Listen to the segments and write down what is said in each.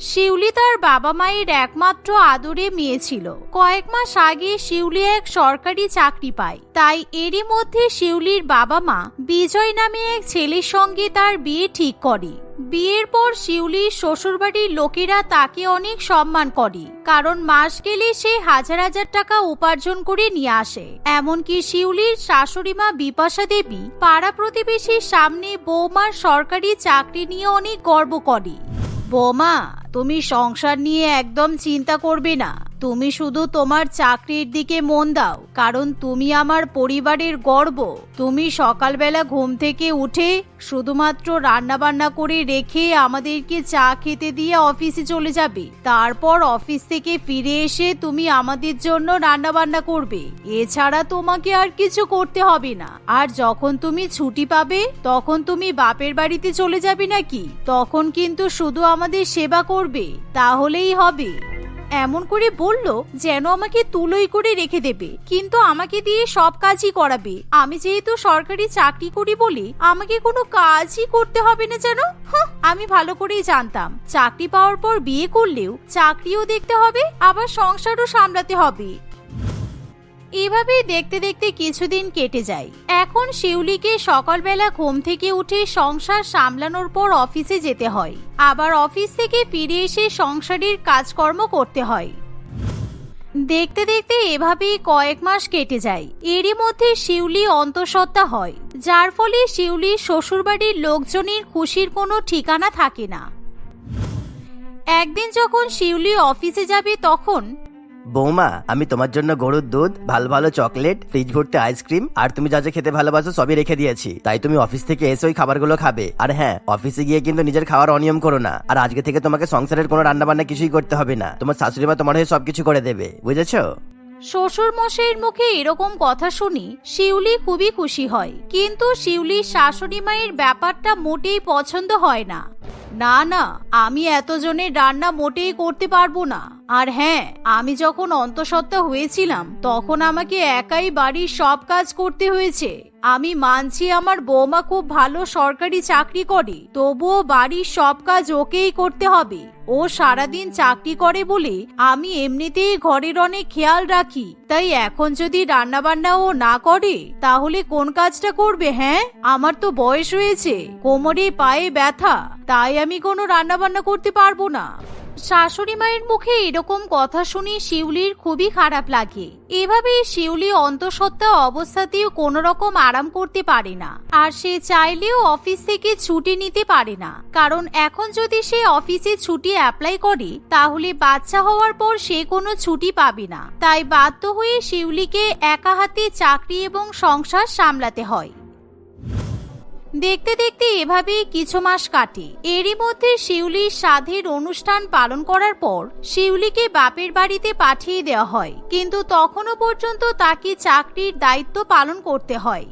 শিউলি তার বাবা মায়ের একমাত্র আদরে মেয়ে ছিল। কয়েক মাস আগে শিউলি এক সরকারি চাকরি পায়। তাই এরই মধ্যে শিউলির বাবা মা বিজয় নামে এক ছেলের সঙ্গে তার বিয়ে ঠিক করে। বিয়ের পর শিউলির শ্বশুরবাড়ির লোকেরা তাকে অনেক সম্মান করে। কারণ মাস গেলে সে হাজার হাজার টাকা উপার্জন করে নিয়ে আসে। এমনকি শিউলির শাশুড়ি মা বিপাশা দেবী পাড়া প্রতিবেশীর সামনে বৌমার সরকারি চাকরি নিয়ে অনেক গর্ব করে। বৌমা তুমি সংসার নিয়ে একদম চিন্তা করবে না। তুমি শুধু তোমার চাকরির দিকে মন দাও, কারণ তুমি আমার পরিবারের গর্ব। তুমি সকালবেলা ঘুম থেকে উঠে শুধুমাত্র রান্না বান্না করে রেখে আমাদেরকে চা খেতে দিয়ে অফিসে চলে যাবে। তারপর অফিস থেকে ফিরে এসে তুমি আমাদের জন্য রান্না বান্না করবে। এছাড়া তোমাকে আর কিছু করতে হবে না। আর যখন তুমি ছুটি পাবে, তখন তুমি বাপের বাড়িতে চলে যাবে নাকি? তখন কিন্তু শুধু আমাদের সেবা করবে তাহলেই হবে। এমন করে বলল, যেন আমাকে তুলোই করে রেখে দেবে। কিন্তু আমাকে দিয়ে সব কাজই করাবে। আমি যেহেতু সরকারি চাকরি করি বলি, আমাকে কোনো কাজই করতে হবে না যেন? আমি ভালো করেই জানতাম। চাকরি পাওয়ার পর বিয়ে করলেও চাকরিও দেখতে হবে, আবার সংসারও সামলাতে হবে। এভাবেই দেখতে দেখতে কিছুদিন কেটে যায়। এখন শিউলিকে সকালবেলা ঘুম থেকে উঠে সংসার সামলানোর পর অফিসে যেতে হয়। আবার অফিস থেকে ফিরে এসে সংসারের কাজকর্ম করতে হয়। দেখতে দেখতে এভাবেই কয়েক মাস কেটে যায়। এরই মধ্যে শিউলি অন্তঃসত্ত্বা হয়, যার ফলে শিউলির শ্বশুরবাড়ির লোকজনের খুশির কোনো ঠিকানা থাকে না। একদিন যখন শিউলি অফিসে যাবে তখন বৌমা, আমি তোমার জন্য গরুর দুধ, ভালো ভালো চকলেট, ফ্রিজ ভর্তি আইসক্রিম, আর তুমি যা যা খেতে ভালোবাসো সবই রেখে দিয়েছি। তাই তুমি অফিস থেকে এসে ওই খাবারগুলো খাবে। আর হ্যাঁ অফিসে গিয়ে কিন্তু নিজের খাওয়ার অনিয়ম করো না। আর আজকে থেকে তোমাকে সংসারের কোনো রান্না বান্না কিছুই করতে হবে না। তোমার শাশুড়ি মা তোমার হয়ে সবকিছু করে দেবে। বুঝেছ? শ্বশুর মশাইয়ের মুখে এরকম কথা শুনি শিউলি খুবই খুশি হয়। কিন্তু শিউলির শাশুড়ি মায়ের ব্যাপারটা মোটেই পছন্দ হয় না। না না, আমি এতজনের রান্না মোটেই করতে পারব না। আর হ্যাঁ আমি যখন অন্তঃসত্ত্বা হয়েছিলাম, তখন আমাকে একাই বাড়ির সব কাজ করতে হয়েছে। আমি মানছি আমার বৌমা খুব ভালো সরকারি চাকরি করে, তবুও বাড়ির সব কাজ ওকেই করতে হবে। ও সারাদিন চাকরি করে বলে আমি এমনিতেই ঘরের অনেক খেয়াল রাখি। তাই এখন যদি রান্না বান্না ও না করে, তাহলে কোন কাজটা করবে হ্যাঁ? আমার তো বয়স হয়েছে, কোমরে পায়ে ব্যথা, তাই আমি কোনো রান্না বান্না করতে পারব না। শাশুড়ি মায়ের মুখে এরকম কথা শুনে শিউলির খুবই খারাপ লাগে। এভাবে শিউলি অন্তঃসত্ত্বা অবস্থাতেও কোনো রকম আরাম করতে পারে না। আর সে চাইলেও অফিস থেকে ছুটি নিতে পারে না। কারণ এখন যদি সে অফিসে ছুটি অ্যাপ্লাই করে, তাহলে বাচ্চা হওয়ার পর সে কোনো ছুটি পাবে না। তাই বাধ্য হয়ে শিউলিকে একা হাতে চাকরি এবং সংসার সামলাতে হয়। দেখতে দেখতে এভাবেই কিছু মাস কাটে। এরই মধ্যে শিউলির সাধের অনুষ্ঠান পালন করার পর শিউলিকে বাপের বাড়িতে পাঠিয়ে দেওয়া হয়। কিন্তু তখনও পর্যন্ত তাকে চাকরির দায়িত্ব পালন করতে হয়।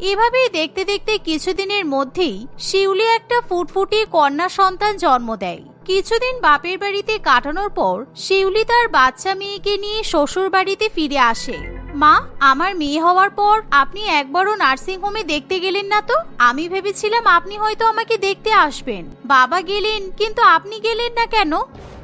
এভাবেই দেখতে দেখতে কিছুদিনের মধ্যেই শিউলি একটা ফুটফুটি কন্যা সন্তান জন্ম দেয়। কিছুদিন বাপের বাড়িতে কাটানোর পর শিউলি তার বাচ্চা মেয়েকে নিয়ে শ্বশুর বাড়িতে ফিরে আসে। মা, আমার মেয়ে হওয়ার পর আপনি একবারও নার্সিং হোমে দেখতে গেলেন না তো? আমি ভেবেছিলাম আপনি হয়তো আমাকে দেখতে আসবেন। বাবা গেলেন, কিন্তু আপনি গেলেন না কেন?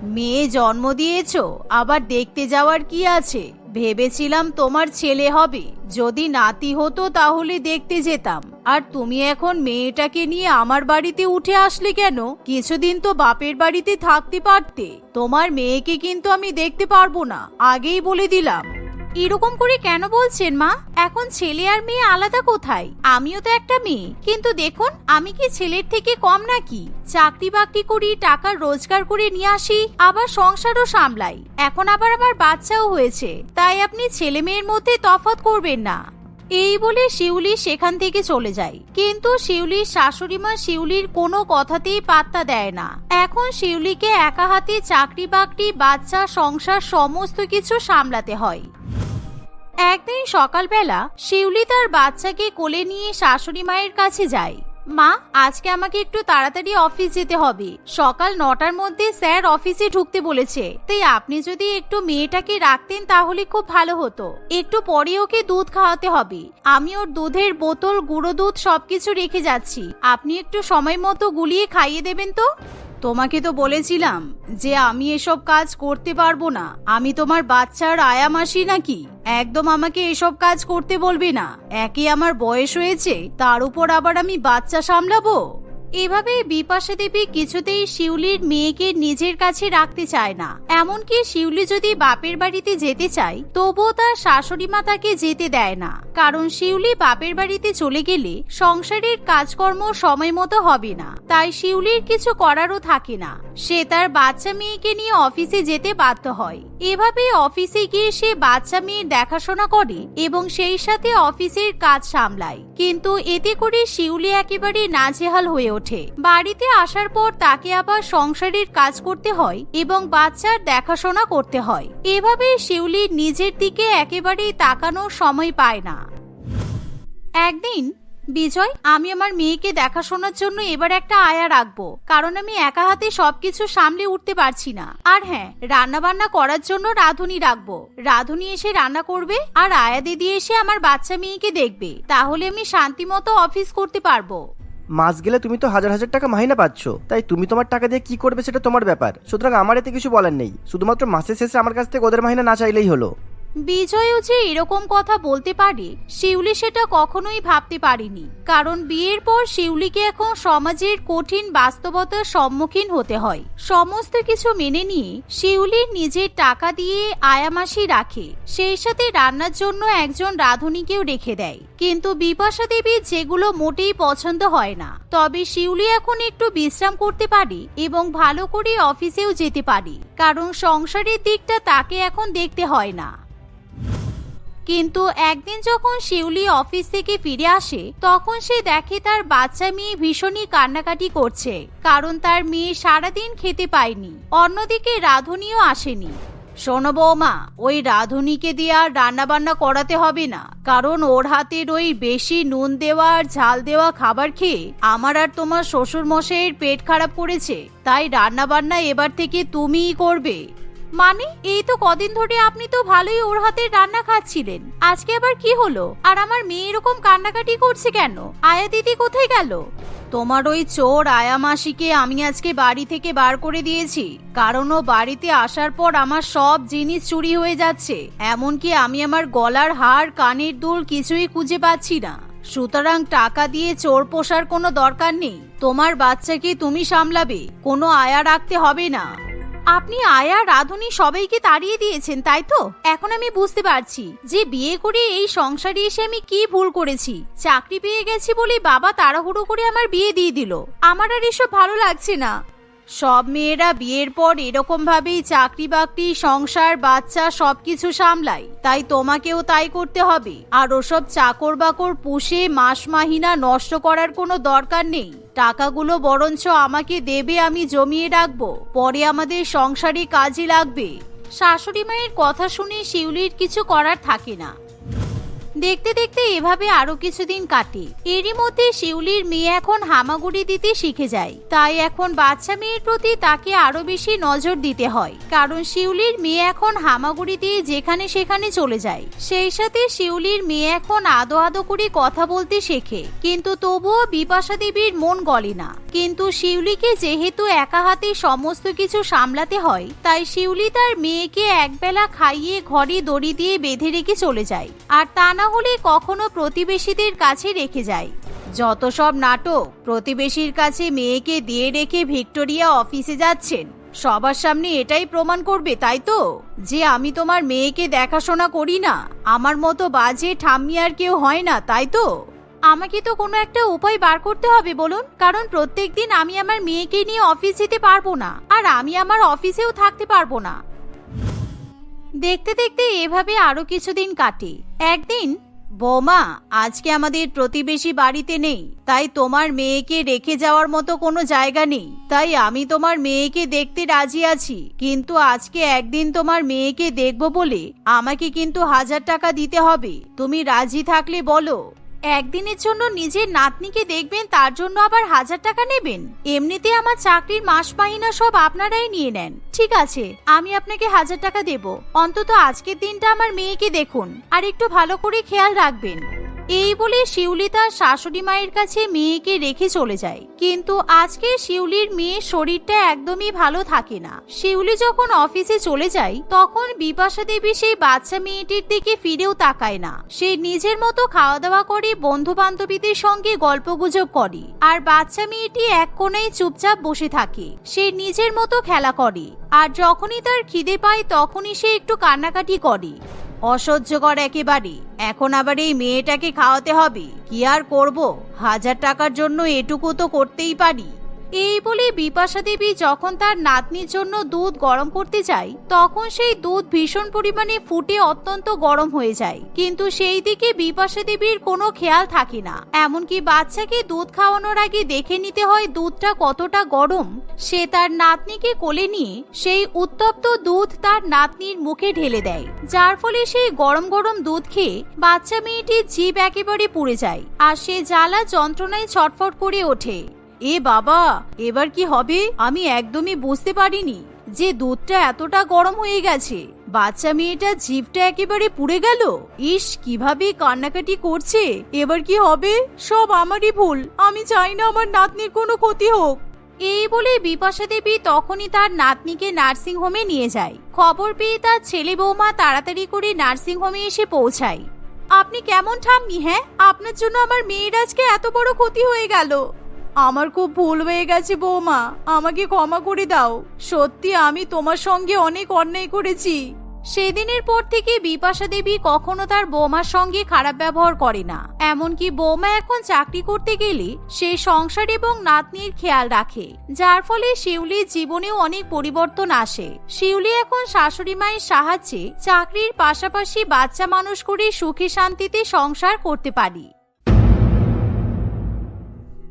মেয়ে জন্ম দিয়েছ, আবার দেখতে যাওয়ার কি আছে? ভেবেছিলাম তোমার ছেলে হবে। যদি নাতি হতো তাহলে দেখতে যেতাম। আর তুমি এখন মেয়েটাকে নিয়ে আমার বাড়িতে উঠে আসলে কেন? কিছুদিন তো বাপের বাড়িতে থাকতে পারতে। তোমার মেয়েকে কিন্তু আমি দেখতে পারব না। আগেই বলে দিলাম। এরকম করে কেন বলছেন, মা? এখন ছেলে আর মেয়ে আলাদা কোথায়? আমিও তো একটা মেয়ে। কিন্তু দেখুন, আমি কি ছেলের থেকে কম নাকি? চাকরি বাকরি করি, টাকা রোজগার করে নিয়ে আসি, আবার সংসারও সামলাই। এখন আবার আমার বাচ্চাও হয়েছে। তাই আপনি ছেলে মেয়ের মধ্যে তফাৎ করবেন না। এই বলে শিউলি সেখান থেকে চলে যায়। কিন্তু শিউলির শাশুড়ি মা শিউলির কোনো কথাতেই পাত্তা দেয় না। এখন শিউলিকে একা হাতে চাকরি বাকরি, বাচ্চা, সংসার, সমস্ত কিছু সামলাতে হয়। একদিন সকালবেলা শিউলি তার বাচ্চাকে কোলে নিয়ে শাশুড়ি মায়ের কাছে যায়। মা, আজকে আমাকে একটু তাড়াতাড়ি অফিস যেতে হবে। সকাল নটার মধ্যে স্যার অফিসে ঢুকতে বলেছে। তাই আপনি যদি একটু মেয়েটাকে রাখতেন তাহলে খুব ভালো হতো। একটু পরে ওকে দুধ খাওয়াতে হবে। আমি ওর দুধের বোতল, গুঁড়ো দুধ সবকিছু রেখে যাচ্ছি। আপনি একটু সময় মতো গুলিয়ে খাইয়ে দেবেন তো? তোমাকে তো বলেছিলাম যে আমি এসব কাজ করতে পারব না। আমি তোমার বাচ্চার আয়া মাসি নাকি? একদম আমাকে এসব কাজ করতে বলবে না। একে আমার বয়স হয়েছে, তার উপর আবার আমি বাচ্চা সামলাবো? এভাবে বিপাশা দেবী কিছুতেই শিউলির মেয়েকে নিজের কাছে রাখতে চায় না। এমনকি শিউলি যদি বাপের বাড়িতে যেতে চায়, তবুও তার শাশুড়ি মা তাকে যেতে দেয় না। কারণ শিউলি বাপের বাড়িতে চলে গেলে সংসারের কাজকর্ম সময় মতো হবে না। তাই শিউলির কিছু করারও থাকে না। সে তার বাচ্চা মেয়েকে নিয়ে অফিসে যেতে বাধ্য হয়। এভাবে অফিসে গিয়ে সে বাচ্চা মেয়ের দেখাশোনা করে এবং সেই সাথে অফিসের কাজ সামলায়। কিন্তু এতে করে শিউলি একেবারে নাজেহাল হয়ে ওঠে। বাড়িতে আসার পর তাকে আবার সংসারের কাজ করতে হয় এবং বাচ্চার দেখাশোনা করতে হয়। এভাবে শিউলি নিজের দিকে একেবারেই তাকানোর সময় পায় না। একদিন বিজয়, আমি আমার মেয়েকে দেখাশোনার জন্য এবার একটা আয়া রাখব, কারণ আমি একা হাতে সবকিছু সামলে উঠতে পারছি না। আর হ্যাঁ রান্না বান্না করার জন্য রাধুনি রাখব। রাধুনি এসে রান্না করবে, আর আয়া দিদি এসে আমার বাচ্চা মেয়েকে দেখবে। তাহলে আমি শান্তি মতো অফিস করতে পারব। মাস গেলে তুমি তো হাজার হাজার টাকা মাহিনা পাচ্ছ। তাই তুমি তোমার টাকা দিয়ে কি করবে সেটা তোমার ব্যাপার। সুতরাং আমার এতে কিছু বলার নেই। শুধুমাত্র মাসের শেষে আমার কাছ থেকে ওদের মাহিনা না চাইলেই হলো। বিজয়ও যে এরকম কথা বলতে পারে, শিউলি সেটা কখনোই ভাবতে পারেনি। কারণ বিয়ের পর শিউলিকে এখন সমাজের কঠিন বাস্তবতার সম্মুখীন হতে হয়। সমস্ত কিছু মেনে নিয়ে শিউলি নিজের টাকা দিয়ে আয়ামাসি রাখে। সেই সাথে রান্নার জন্য একজন রাঁধুনিকেও রেখে দেয়। কিন্তু বিপাশা দেবী যেগুলো মোটেই পছন্দ হয় না। তবে শিউলি এখন একটু বিশ্রাম করতে পারে এবং ভালো করে অফিসেও যেতে পারে। কারণ সংসারের দিকটা তাকে এখন দেখতে হয় না। কিন্তু একদিন যখন শিউলি অফিস থেকে ফিরে আসে, তখন সে দেখে তার বাচ্চা মেয়ে ভীষণই কান্নাকাটি করছে, কারণ তার মেয়ে সারাদিন খেতে পায়নি। অন্যদিকে রাধুনিও আসেনি। শোনো বৌমা, ওই রাধুনিকে দিয়ে আর রান্না বান্না করাতে হবে না, কারণ ওর হাতের ওই বেশি নুন দেওয়া আর ঝাল দেওয়া খাবার খেয়ে আমার আর তোমার শ্বশুর মশাইয়ের পেট খারাপ করেছে। তাই রান্না বান্না এবার থেকে তুমিই করবে। মানে এই তো কদিন ধরে আপনি তো ভালোই ওর হাতের রান্না খাচ্ছিলেন। আজকে আবার কি হলো? আর আমার মেয়ে এরকম কান্নাকাটি করছে কেন? আয়া দিদি কোথায় গেল? তোমার ওই চোর আয়া মাসিকে আমি আজকে বাড়ি থেকে বার করে দিয়েছি। কারণ ও বাড়িতে আসার পর আমার সব জিনিস চুরি হয়ে যাচ্ছে। এমনকি আমি আমার গলার হার, কানের দুল কিছুই খুঁজে পাচ্ছি না। সুতরাং টাকা দিয়ে চোর পোষার কোনো দরকার নেই। তোমার বাচ্চাকে তুমি সামলাবে, কোনো আয়া রাখতে হবে না। আপনি আয়া, রাধুনি সবাইকে তাড়িয়ে দিয়েছেন, তাই তো? এখন আমি বুঝতে পারছি যে বিয়ে করে এই সংসারে এসে আমি কি ভুল করেছি। চাকরি পেয়ে গেছি বলে বাবা তাড়াহুড়ো করে আমার বিয়ে দিয়ে দিল। আমার আর এসব ভালো লাগছে না। সব মেয়েরা বিয়ের পর এরকম ভাবেই চাকরি বাকরি সংসার, বাচ্চা সবকিছু সামলায় তাই তোমাকেও তাই করতে হবে। আর ওসব চাকর বাকর পুষে মাস মাহিনা নষ্ট করার কোনো দরকার নেই। টাকাগুলো বরঞ্চ আমাকে দেবে, আমি জমিয়ে রাখব। পরে আমাদের সংসারে কাজে লাগবে। শাশুড়ি মায়ের কথা শুনে শিউলির কিছু করার থাকে না। দেখতে দেখতে এভাবে আরও কিছুদিন কাটে। এরই মধ্যে শিউলির মেয়ে এখন হামাগুড়ি দিতে শিখে যায়। তাই এখন বাচ্চা মেয়ের প্রতি তাকে আরও বেশি নজর দিতে হয়। কারণ শিউলির মেয়ে এখন হামাগুড়ি দিয়ে যেখানে সেখানে চলে যায়। সেই সাথে শিউলির মেয়ে এখন আদো আদো করে কথা বলতে শেখে। কিন্তু তবুও বিপাশা দেবীর মন গলে না। কিন্তু শিউলিকে যেহেতু একা হাতে সমস্ত কিছু সামলাতে হয়, তাই শিউলি তার মেয়েকে একবেলা খাইয়ে ঘরে দড়ি দিয়ে বেঁধে রেখে চলে যায়। আর তা না হলে কখনো প্রতিবেশীদের কাছে রেখে যায়। যত সব নাটক প্রতিবেশীর কাছে মেয়েকে দিয়ে রেখে ভিক্টোরিয়া অফিসে যাচ্ছেন। সবার সামনে এটাই প্রমাণ করবে, তাই তো? যে আমি তোমার মেয়েকে দেখাশোনা করি না, আমার মতো বাজে ঠাম্মি আর কেউ হয় না, তাই তো? আমাকে তো কোনো একটা উপায় বার করতে হবে বলুন, কারণ প্রত্যেকদিন আমি আমার মেয়েকে নিয়ে অফিস যেতে পারব না, আর আমি আমার অফিসেও থাকতে পারব না। দেখতে দেখতে এভাবে আরও কিছুদিন কাটে। একদিন, বৌমা, আজকে আমাদের প্রতিবেশী বাড়িতে নেই, তাই তোমার মেয়েকে রেখে যাওয়ার মতো কোনো জায়গা নেই। তাই আমি তোমার মেয়েকে দেখতে রাজি আছি, কিন্তু আজকে একদিন তোমার মেয়েকে দেখব বলে আমাকে কিন্তু হাজার টাকা দিতে হবে। তুমি রাজি থাকলে বলো। একদিনের জন্য নিজের নাতনিকে দেখবেন, তার জন্য আবার হাজার টাকা নেবেন। এমনিতে আমার চাকরির মাস মাহিনা সব আপনারাই নিয়ে নেন। ঠিক আছে, আমি আপনাকে হাজার টাকা দেব। অন্তত আজকের দিনটা আমার মেয়েকে দেখুন, আর একটু ভালো করে খেয়াল রাখবেন। এই বলে শিউলি তার শাশুড়ি মায়ের কাছে মেয়েকে রেখে চলে যায়। কিন্তু আজকে শিউলির মেয়ের শরীরটা একদমই ভালো থাকে না। শিউলি যখন অফিসে চলে যায়, তখন বিপাশা দেবী সেই বাচ্চা মেয়েটির দিকে ফিরেও তাকায় না। সে নিজের মতো খাওয়া দাওয়া করে বন্ধু বান্ধবীদের সঙ্গে গল্পগুজব করে। আর বাচ্চা মেয়েটি এক কোণায় চুপচাপ বসে থাকে। সে নিজের মতো খেলা করে। আর যখনই তার খিদে পায়, তখনই সে একটু কান্নাকাটি করে। অসহ্যকর একেবারে এখন আবার এই মেয়েটাকে খাওয়াতে হবে। কি আর করব? হাজার টাকার জন্য এটুকু তো করতেই পারি। এই বলে বিপাশা দেবী যখন তার নাতনির জন্য দুধ গরম করতে যায়, তখন সেই দুধ ভীষণ পরিমাণে ফুটে অত্যন্ত গরম হয়ে যায়। কিন্তু সেই দিকে বিপাশা দেবীর কোনো খেয়াল থাকে না। এমনকি বাচ্চাকে দুধ খাওয়ানোর আগে দেখে নিতে হয় দুধটা কতটা গরম। সে তার নাতনিকে কোলে নিয়ে সেই উত্তপ্ত দুধ তার নাতনির মুখে ঢেলে দেয়। যার ফলে সেই গরম গরম দুধ খেয়ে বাচ্চা মেয়েটির জীব একেবারে পুড়ে যায়। আর সে জ্বালা যন্ত্রণায় ছটফট করে ওঠে। এ বাবা, এবার কি হবে? আমি একদমই বুঝতে পারিনি যে দুধটা এতটা গরম হয়ে গেছে। বাচ্চা মেয়েটা জিভটা একেবারে পুড়ে গেল। ইস, কীভাবে কান্নাকাটি করছে? এবার কি হবে? সব আমারই ভুল। আমি চাই না আমার নাতনির কোনো ক্ষতি হোক। এই বলে বিপাশা দেবী তখনই তার নাতনিকে নার্সিং হোমে নিয়ে যায়। খবর পেয়ে তার ছেলে বৌমা তাড়াতাড়ি করে নার্সিং হোমে এসে পৌঁছায়। আপনি কেমন ঠাম্মি হ্যাঁ? আপনার জন্য আমার মেয়ের আজকে এত বড় ক্ষতি হয়ে গেল। আমার খুব ভুল হয়ে গেছে, বৌমা। আমাকে ক্ষমা করে দাও। সত্যি, আমি তোমার সঙ্গে অনেক অন্যায় করেছি। সেদিনের পর থেকে বিপাশা দেবী কখনো তার বৌমার সঙ্গে খারাপ ব্যবহার করে না। এমনকি বৌমা এখন চাকরি করতে গেলে সে সংসার এবং নাতনির খেয়াল রাখে। যার ফলে শিউলির জীবনেও অনেক পরিবর্তন আসে। শিউলি এখন শাশুড়ি মায়ের সাহায্যে চাকরির পাশাপাশি বাচ্চা মানুষ করে সুখে শান্তিতে সংসার করতে পারি।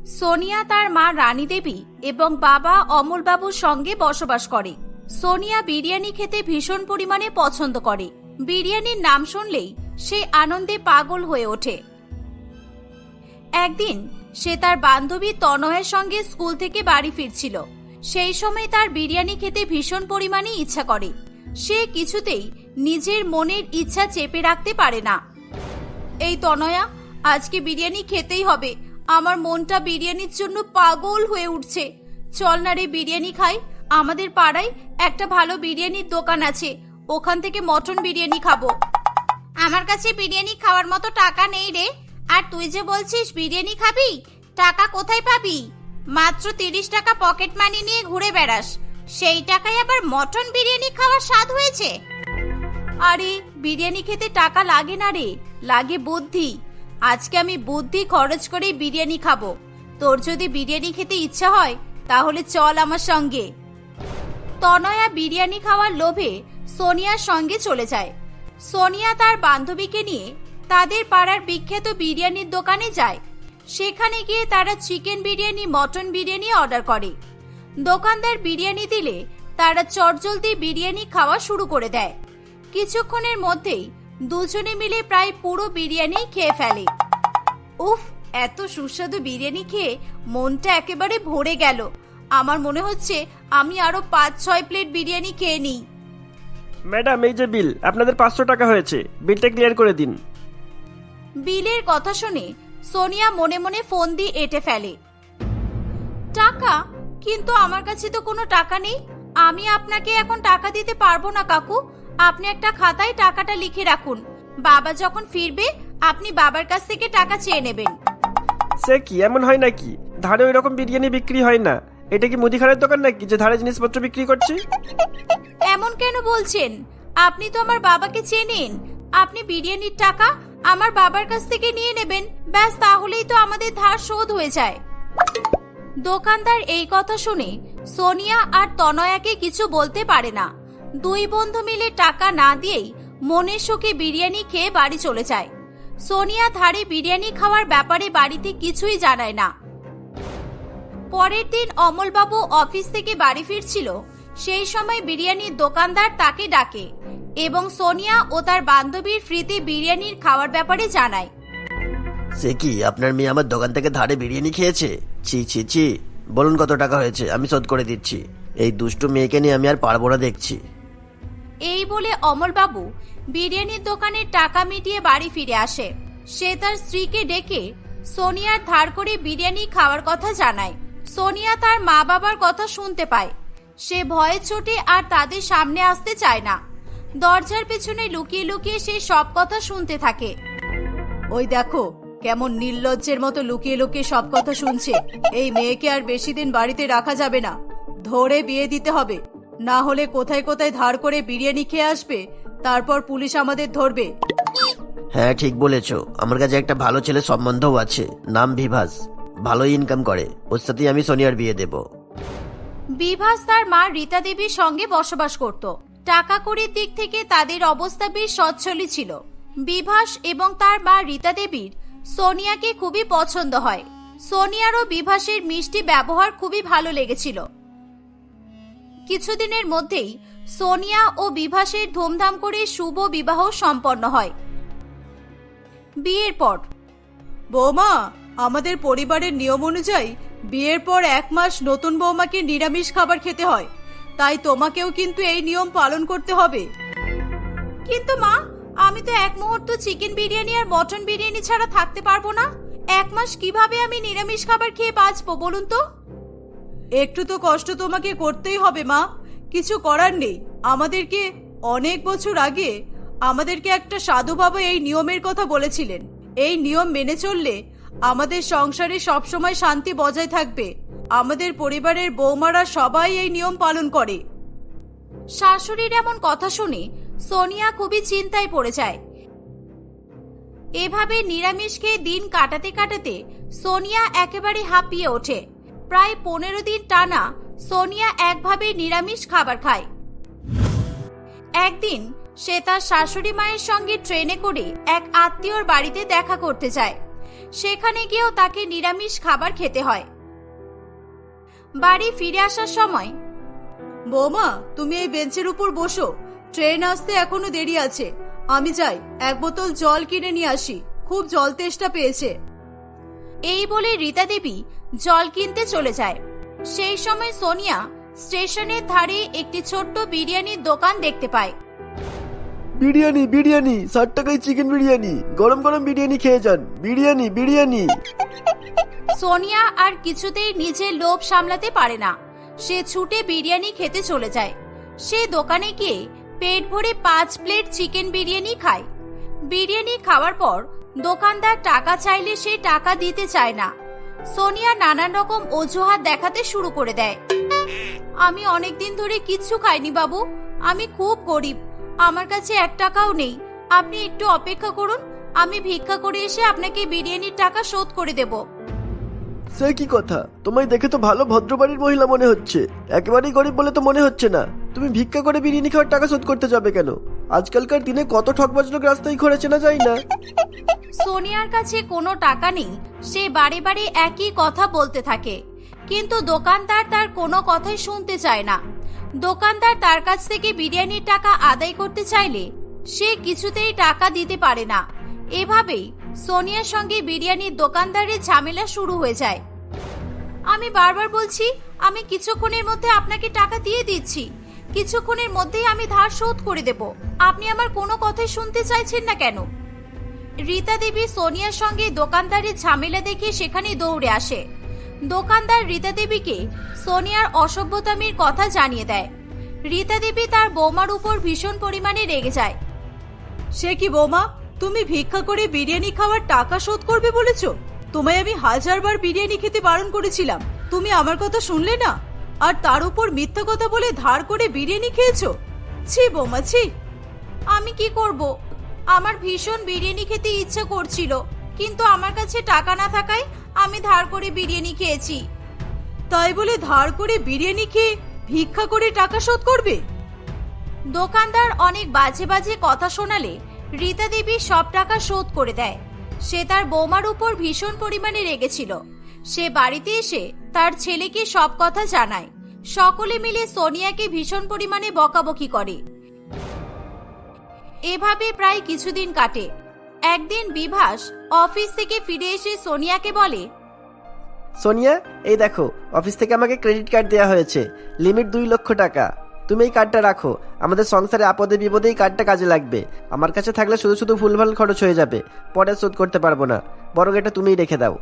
সোনিয়া তার মা রানী দেবী এবং বাবা অমলবাবুর সঙ্গে বসবাস করে। সোনিয়া বিরিয়ানি খেতে ভীষণ পরিমাণে পছন্দ করে। বিরিয়ানির নাম শুনলেই সে আনন্দে পাগল হয়ে ওঠে। একদিন সে তার বান্ধবী তনয়ের সঙ্গে স্কুল থেকে বাড়ি ফিরছিল। সেই সময় তার বিরিয়ানি খেতে ভীষণ পরিমাণে ইচ্ছা করে। সে কিছুতেই নিজের মনের ইচ্ছা চেপে রাখতে পারে না। এই তনয়া, আজকে বিরিয়ানি খেতেই হবে। আমার মনটা বিরিয়ানির জন্য পাগল হয়ে উঠছে। চল না রে, বিরিয়ানি খাই। আমাদের পাড়ায় একটা ভালো বিরিয়ানির দোকান আছে। ওখান থেকে মটন বিরিয়ানি খাব। আমার কাছে বিরিয়ানি খাওয়ার মতো টাকা নেই রে। আর তুই যে বলছিস বিরিয়ানি খাবি, টাকা কোথায় পাবি? মাত্র তিরিশ টাকা পকেট মানি নিয়ে ঘুরে বেড়াস। সেই টাকায় আবার মটন বিরিয়ানি খাওয়ার স্বাদ হয়েছে। আরে, বিরিয়ানি খেতে টাকা লাগে না রে। লাগে বুদ্ধি। আজকে আমি বুদ্ধি খরচ করে বিরিয়ানি খাব। তোর যদি বিরিয়ানি খেতে ইচ্ছা হয়, তাহলে চল আমার সঙ্গে। তনয়া বিরিয়ানি খাওয়ার লোভে সোনিয়ার সঙ্গে চলে যায়। সোনিয়া তার বান্ধবীকে নিয়ে তাদের পাড়ার বিখ্যাত বিরিয়ানির দোকানে যায়। সেখানে গিয়ে তারা chicken biryani, mutton biryani order করে। দোকানদার বিরিয়ানি দিলে তারা চটজলদি বিরিয়ানি খাওয়া শুরু করে দেয়। কিছুক্ষণের মধ্যেই দুজনে মিলে প্রায় পুরো বিরিয়ানি খেয়ে ফেলে। উফ এত সুস্বাদু বিরিয়ানি খেয়ে মনটা একেবারে ভরে গেল। আমার মনে হচ্ছে আমি আরও পাঁচ ছয় প্লেট বিরিয়ানি খেয়ে নিই। ম্যাডাম এই যে বিল আপনাদের পাঁচশো টাকা হয়েছে। বিলটা ক্লিয়ার করে দিন। বিলের কথা শুনে সোনিয়া মনে মনে ফোন দিয়ে এঁটে ফেলে। টাকা? কিন্তু আমার কাছে তো কোনো টাকা নেই। আমি আপনাকে এখন টাকা দিতে পারব না কাকু। আপনি একটা খাতায় টাকাটা লিখে রাখুন। বাবা যখন ফিরবে আপনি বাবার কাছ থেকে টাকা চেয়ে নেবেন। সে কি এমন হয় নাকি? ধারে ওই রকম বিরিয়ানি বিক্রি হয় না। এটা কি মুদিখানার দোকান নাকি যে ধারে জিনিসপত্র বিক্রি করছে? এমন কেন বলছেন? আপনি তো আমার বাবাকে চেনেন। আপনি বিরিয়ানির টাকা আমার বাবার কাছ থেকে নিয়ে নেবেন। ব্যাস তাহলেই তো আমাদের ধার শোধ হয়ে যায়। দোকানদার এই কথা শুনে সোনিয়া আর তনয়াকে কিছু বলতে পারে না। দুই বন্ধু মিলে টাকা না দিয়েই মনের সুখে বিরিয়ানি খেয়ে বাড়ি চলে যায়। সোনিয়া ধারে বিরিয়ানি খাওয়ার ব্যাপারে বাড়িতে কিছুই জানায় না। পরের দিন অমলবাবু অফিস থেকে বাড়ি ফিরছিল, সেই সময় বিরিয়ানির দোকানদার তাকে ডাকে এবং সোনিয়া ও তার বান্ধবীর ফ্রিতে বিরিয়ানির খাওয়ার ব্যাপারে জানায়। সে কি, আপনার মেয়ে আমার দোকান থেকে ধারে বিরিয়ানি খেয়েছে? ছি ছি ছি, বলুন কত টাকা হয়েছে, আমি শোধ করে দিচ্ছি। এই দুষ্টু মেয়েকে নিয়ে আমি আর পারব না দেখছি। এই বলে অমলবাবু বিরিয়ানির দোকানে টাকা মিটিয়ে বাড়ি ফিরে আসে। সে তার স্ত্রীকে ডেকে সোনিয়ার ধার করে বিরিয়ানি খাওয়ার কথা জানায়। সোনিয়া তার মা বাবার কথা শুনতে পায়। সে ভয়ে চোটে আর তাদের সামনে আসতে চায় না। দরজার পেছনে লুকিয়ে লুকিয়ে সে সব কথা শুনতে থাকে। ওই দেখো, কেমন নির্লজ্জের মতো লুকিয়ে লুকিয়ে সব কথা শুনছে। এই মেয়েকে আর বেশি দিন বাড়িতে রাখা যাবে না। ধরে বিয়ে দিতে হবে। না হলে কোথায় কোথায় ধার করে বিরিয়ানি খেয়ে আসবে? তারপর পুলিশ আমাদের ধরবে। হ্যাঁ ঠিক বলেছ। আমার কাছে একটা ভালো ছেলে সম্বন্ধও আছে। নাম বিভাস। ভালো ইনকাম করে। ওর সাথেই আমি সোনিয়ার বিয়ে দেব। বিভাস তার মা রীতা দেবীর সঙ্গে বসবাস করত। টাকা কড়ির দিক থেকে তাদের অবস্থা বেশ সচ্ছলই ছিল। বিভাস এবং তার মা রীতা দেবীর সোনিয়াকে খুবই পছন্দ হয়। সোনিয়ারও বিভাসের মিষ্টি ব্যবহার খুবই ভালো লেগেছিল। কিছুদিনের মধ্যেই সোনিয়া ও বিভাসের ধুমধাম করে শুভ বিবাহ সম্পন্ন হয়। বিয়ের পর। বৌমা আমাদের পরিবারের নিয়ম অনুযায়ী বিয়ের পর এক মাস নতুন বৌমাকে নিরামিষ খাবার খেতে হয়। তাই তোমাকেও কিন্তু এই নিয়ম পালন করতে হবে। কিন্তু মা আমি তো এক মুহূর্ত চিকেন বিরিয়ানি আর মটন বিরিয়ানি ছাড়া থাকতে পারব না। এক মাস কীভাবে আমি নিরামিষ খাবার খেয়ে বাঁচবো বলুন তো? একটু তো কষ্ট তোমাকে করতেই হবে, মা। কিছু করার নেই। আমাদেরকে অনেক বছর আগে আমাদেরকে একটা সাধু বাবা এই নিয়মের কথা বলেছিলেন। এই নিয়ম মেনে চললে আমাদের সংসারে সবসময় শান্তি বজায় থাকবে। আমাদের পরিবারের বৌমারা সবাই এই নিয়ম পালন করে। শাশুড়ির এমন কথা শুনে সোনিয়া খুবই চিন্তায় পড়ে যায়। এভাবে নিরামিষ খেয়ে দিন কাটাতে কাটাতে সোনিয়া একেবারে হাঁপিয়ে ওঠে। প্রায় পনেরো দিন টানা সোনিয়া একভাবে নিরামিষ খাবার খায়। একদিন সে তার শাশুড়ি মায়ের সঙ্গে ট্রেনে করে এক আত্মীয়র বাড়িতে দেখা করতে যায়। সেখানে গিয়েও তাকে নিরামিষ খাবার খেতে হয়। বাড়ি ফিরে আসার সময়, বৌমা, তুমি এই বেঞ্চের উপর বসো। ট্রেন আসতে এখনও দেরি আছে। আমি যাই, এক বোতল জল কিনে নিয়ে আসি। খুব জল তেষ্টা পেয়েছে। এই বলে রীতা দেবী জল কিনতে চলে যায়। সেই সময় সোনিয়া স্টেশনের ধারে একটি ছোট্ট বিরিয়ানির দোকান দেখতে পায়। বিরিয়ানি বিরিয়ানি ষাট টাকায় চিকেন বিরিয়ানি গরম গরম বিরিয়ানি খেয়ে যান। বিরিয়ানি বিরিয়ানি। সোনিয়া আর কিছুতেই নিজের লোভ সামলাতে পারে না। সে ছুটে বিরিয়ানি খেতে চলে যায়। সে দোকানে গিয়ে পেট ভরে পাঁচ প্লেট চিকেন বিরিয়ানি খায়। বিরিয়ানি খাওয়ার পর দোকানদার টাকা চাইলে সে টাকা দিতে চায় না। সোনিয়া নানান রকম অজুহাত দেখাতে শুরু করে দেয়। আমি অনেক দিন ধরে কিচ্ছু খাইনি বাবু, আমি খুব গরিব, আমার কাছে এক টাকাও নেই। আপনি একটু অপেক্ষা করুন, আমি ভিক্ষা করে এসে আপনাকে বিরিয়ানির টাকা শোধ করে দেবো। সে কি কথা? তোমায় দেখে তো ভালো ভদ্রবাড়ির মহিলা মনে হচ্ছে। একেবারেই গরিব বলে তো মনে হচ্ছে না। তুমি ভিক্ষা করে বিরিয়ানি খাওয়ার টাকা শোধ করতে যাবে কেন? আজকালকার দিনে কত ঠকবাজ লোক রাস্তায় ঘোরে চেনা যায় না। সোনিয়ার কাছে কোনো টাকা নেই, সে বারে বারে একই কথা বলতে থাকে। কিন্তু দোকানদার তার কোনো কথাই শুনতে চায় না। দোকানদার তার কাছ থেকে বিরিয়ানির টাকা আদায় করতে চাইলে সে কিছুতেই টাকা দিতে পারে না। এভাবেই সোনিয়ার সঙ্গে বিরিয়ানির দোকানদারের ঝামেলা শুরু হয়ে যায়। আমি বারবার বলছি, আমি কিছুক্ষণের মধ্যে আপনাকে টাকা দিয়ে দিচ্ছি। কিছুক্ষণের মধ্যেই আমি ধার শোধ করে দেব। আপনি আমার কোনো কথাই শুনতে চাইছেন না কেন? রীতা দেবী সোনিয়ার সঙ্গে দোকানদারের ঝামেলা দেখে সেখানে দৌড়ে আসে। দোকানদার রীতা দেবীকে সোনিয়ার অসভ্যতামির কথা জানিয়ে দেয়। রীতা দেবী তার বৌমার উপর ভীষণ পরিমাণে রেগে যায়। সে কি বৌমা, তুমি ভিক্ষা করে বিরিয়ানি খাওয়ার টাকা শোধ করবে বলেছ? তোমায় আমি হাজারবার বিরিয়ানি খেতে বারণ করেছিলাম। তুমি আমার কথা শুনলে না? আর তার উপর মিথ্যা কথা বলে ধার করে বিরিয়ানি খেয়েছো? ছি বৌমা, ছি। আমি কি করব? আমার ভীষণ বিরিয়ানি খেতে ইচ্ছে করছিল, কিন্তু আমার কাছে টাকা না থাকায় আমি ধার করে বিরিয়ানি খেয়েছি। তাই বলে ধার করে বিরিয়ানি খেয়ে ভিক্ষা করে টাকা শোধ করবে? দোকানদার অনেক বাজে বাজে কথা শোনালে রীতা দেবী সব টাকা শোধ করে দেয়। সে তার বৌমার উপর ভীষণ পরিমাণে রেগেছিল। সে বাড়িতে এসে তার ছেলেকে সব কথা জানায়। সকলে মিলে সোনিয়াকে ভীষণ পরিমাণে বকাবকি করে। এভাবে প্রায় কিছুদিন কাটে। একদিন বিভাস অফিস থেকে ফিরে এসে সোনিয়াকে বলে সোনিয়া এই দেখো অফিস থেকে আমাকে ক্রেডিট কার্ড দেওয়া হয়েছে। লিমিট দুই লক্ষ টাকা। তুমি এই কার্ডটা রাখো। আমাদের সংসারে আপদে বিপদে এই কার্ডটা কাজে লাগবে। আমার কাছে থাকলে শুধু শুধু ভুলভাল খরচ হয়ে যাবে। পরে শোধ করতে পারব না। বরং এটা তুমিই রেখে দাও।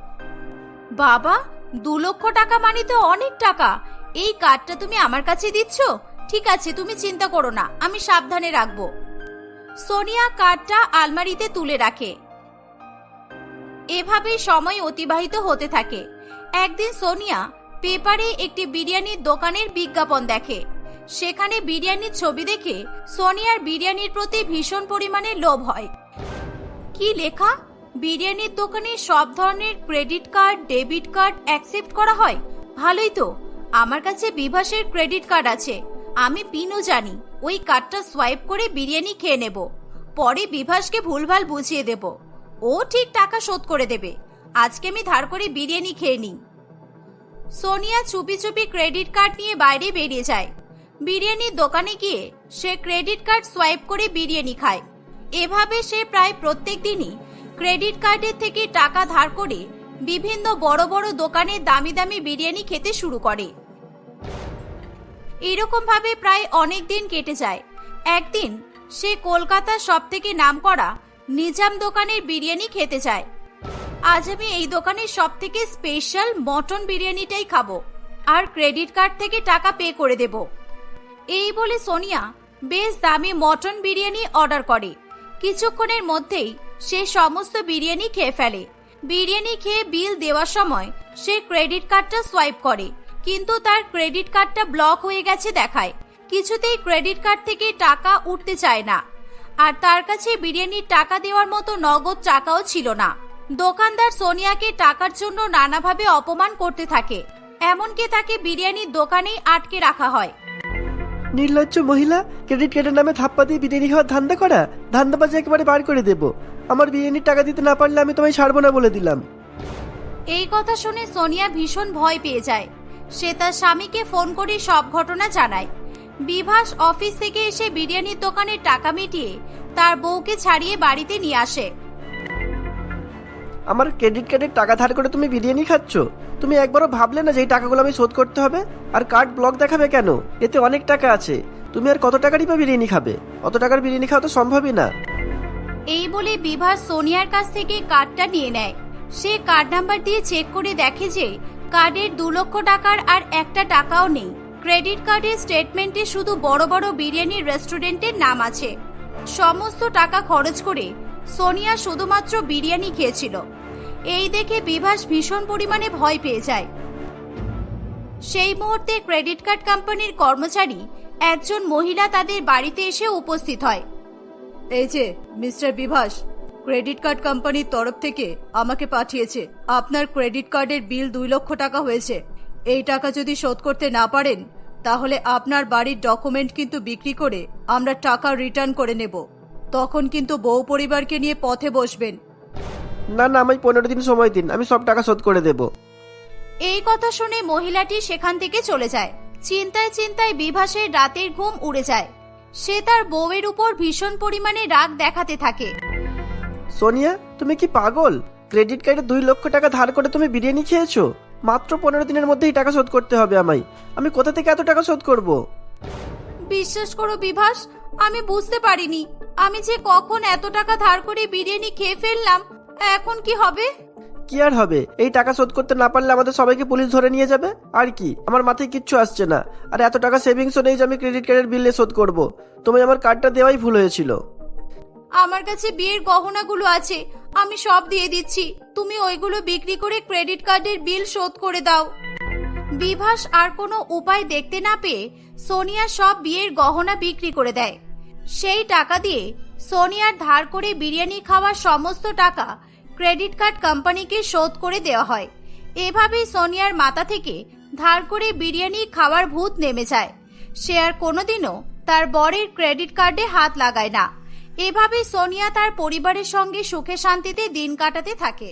বাবা দু লক্ষ টাকা মানে তো অনেক টাকা। এই কার্ডটা তুমি আমার কাছে দিচ্ছ? ঠিক আছে, তুমি চিন্তা করো না, আমি সাবধানে রাখব। সোনিয়া কার্ডটা আলমারিতে তুলে রাখে। এভাবে সময় অতিবাহিত হতে থাকে। একদিন সোনিয়া পেপারে একটি বিরিয়ানির দোকানের বিজ্ঞাপন দেখে। সেখানে বিরিয়ানির ছবি দেখে সোনিয়ার বিরিয়ানির প্রতি ভীষণ পরিমাণে লোভ হয়। কি লেখা? বিরিয়ানির দোকানে সব ধরনের credit card, debit card accept করা হয়? ভালোই তো। আমার কাছে বিভাসের ক্রেডিট কার্ড আছে। আমি পিনও জানি। ওই কার্ডটা সোয়াইপ করে বিরিয়ানি খেয়ে নেব। পরে বিভাসকে ভুলভাল বুঝিয়ে দেব। ও ঠিক টাকা শোধ করে দেবে। আজকে আমি ধার করে বিরিয়ানি খেয়ে নিই। সোনিয়া চুপি চুপি ক্রেডিট কার্ড নিয়ে বাইরে বেরিয়ে যায়। বিরিয়ানির দোকানে গিয়ে সে ক্রেডিট কার্ড সোয়াইপ করে বিরিয়ানি খায়। এভাবে সে প্রায় প্রত্যেক দিনই ক্রেডিট কার্ডের থেকে টাকা ধার করে বিভিন্ন বড় বড় দোকানে দামি দামি বিরিয়ানি খেতে শুরু করে। এরকম ভাবে প্রায় অনেক দিন কেটে যায়। একদিন সে কলকাতার সব থেকে নাম করা নিজাম দোকানের বিরিয়ানি খেতে চায় আজ আমি এই দোকানের সব থেকে স্পেশাল মটন বিরিয়ানিটাই খাব আর ক্রেডিট কার্ড থেকে টাকা পে করে দেব। এই বলে সোনিয়া বেশ দামি মটন বিরিয়ানি অর্ডার করে। কিছুক্ষণের মধ্যেই সে সমস্ত বিরিয়ানি খেয়ে ফেলে। বিরিয়ানি খেয়ে বিল দেওয়ার সময় সে ক্রেডিট কার্ডটা সোয়াইপ করে, কিন্তু তার ক্রেডিট কার্ডটা ব্লক হয়ে গেছে দেখায়। কিছুতেই ক্রেডিট কার্ড থেকে টাকা উঠতে চায় না। আর তার কাছে বিরিয়ানির টাকা দেওয়ার মতো নগদ টাকাও ছিল না। দোকানদার সোনিয়াকে টাকার জন্য নানাভাবে অপমান করতে থাকে। এমনকি তাকে বিরিয়ানির দোকানেই আটকে রাখা হয়। নির্লজ্জ মহিলা ক্রেডিট কার্ডের নামে থাপ্পা দিয়ে বিরিয়ানি খাওয়ার ধান্দা করা? ধান্দাবাজি একেবারে বার করে দেবো। আমার বিরিয়ানির টাকা দিতে না পারলে আমি তোমায় ছাড়বো না বলে দিলাম। এই কথা শুনে সোনিয়া ভীষণ ভয় পেয়ে যায়। সে তার স্বামীকে ফোন করে সব ঘটনা জানায়। বিভাস অফিস থেকে এসে বিরিয়ানির দোকানের টাকা মিটিয়ে তার বউকে ছাড়িয়ে বাড়িতে নিয়ে আসে। আমার ক্রেডিট কার্ডের টাকা ধার করে তুমি বিরিয়ানি খাচ্ছ। তুমি একবারও ভাবলে না যে এই টাকাগুলো আমি শোধ করতে হবে? আর কার্ড ব্লক দেখাবে কেন? এতে অনেক টাকা আছে। তুমি আর কত টাকারই বা বিরিয়ানি খাবে? অত টাকার বিরিয়ানি খাওয়া তো সম্ভবই না। এই বলে বিভাস সোনিয়ার কাছ থেকে কার্ডটা নিয়ে নেয়। সে কার্ড নাম্বার দিয়ে চেক করে দেখে যে কার্ডের দু লক্ষ টাকার আর একটা টাকাও নেই। ক্রেডিট কার্ডের স্টেটমেন্টে শুধু বড় বড় বিরিয়ানির রেস্টুরেন্টের নাম আছে। সমস্ত টাকা খরচ করে সোনিয়া শুধুমাত্র বিরিয়ানি খেয়েছিল। এই দেখে বিভাস ভীষণ পরিমাণে ভয় পেয়ে যায়। সেই মুহূর্তে ক্রেডিট কার্ড কোম্পানির কর্মচারী একজন মহিলা তাদের বাড়িতে এসে উপস্থিত হয়। এই যে, মিস্টার বিভাস, ক্রেডিট কার্ড কোম্পানির তরফ থেকে আমাকে পাঠিয়েছে। আপনার ক্রেডিট কার্ডের বিল দুই লক্ষ টাকা হয়েছে। এই টাকা যদি শোধ করতে না পারেন, তাহলে আপনার বাড়ির ডকুমেন্ট কিন্তু বিক্রি করে আমরা টাকা রিটার্ন করে নেব। তখন কিন্তু বউ পরিবারকে নিয়ে পথে বসবেন। না না আমি পনেরো দিন সময় দিন আমি সব টাকা শোধ করে দেবো। এই কথা শুনে মহিলাটি সেখান থেকে চলে যায়। চিন্তায় চিন্তায় বিভাসের রাতের ঘুম উড়ে যায়। সে তার বউয়ের উপর ভীষণ পরিমাণে রাগ দেখাতে থাকে। সোনিয়া তুমি কি পাগল? ক্রেডিট কার্ডে দুই লক্ষ টাকা ধার করে তুমি বিরিয়ানি খেয়েছো? মাত্র পনেরো দিনের মধ্যেই টাকা শোধ করতে হবে আমায়। আমি কোথা থেকে এত টাকা শোধ করব? বিশ্বাস করো বিভাস আমি বুঝতে পারিনি। আমি যে কখন এত টাকা ধার করে বিরিয়ানি খেয়ে ফেললাম এখন কি হবে? কি আর হবে? এই টাকা শোধ করতে না পারলে আমাদের সবাইকে পুলিশ ধরে নিয়ে যাবে? আর কি? আমার মাথায় কিচ্ছু আসছে না। আর এত টাকা সেভিংসও নেই যে আমি ক্রেডিট কার্ডের বিলে শোধ করব। তুমি আমার কার্ডটা দেওয়াই ভুল হয়েছিল। আমার কাছে বিয়ের গহনাগুলো আছে আমি সব দিয়ে দিচ্ছি। তুমি ওইগুলো বিক্রি করে ক্রেডিট কার্ডের বিল শোধ করে দাও। বিভাস আর কোনো উপায় দেখতে না পেয়ে সোনিয়া সব বিয়ের গহনা বিক্রি করে দেয়। সেই টাকা দিয়ে সোনিয়ার ধার করে বিরিয়ানি খাওয়ার সমস্ত টাকা ক্রেডিট কার্ড কোম্পানিকে শোধ করে দেওয়া হয়। এভাবেই সোনিয়ার মাথা থেকে ধার করে বিরিয়ানি খাওয়ার ভূত নেমে যায়। সে আর কোনোদিনও তার বরের ক্রেডিট কার্ডে হাত লাগায় না। এভাবে সোনিয়া তার পরিবারের সঙ্গে সুখে শান্তিতে দিন কাটাতে থাকে।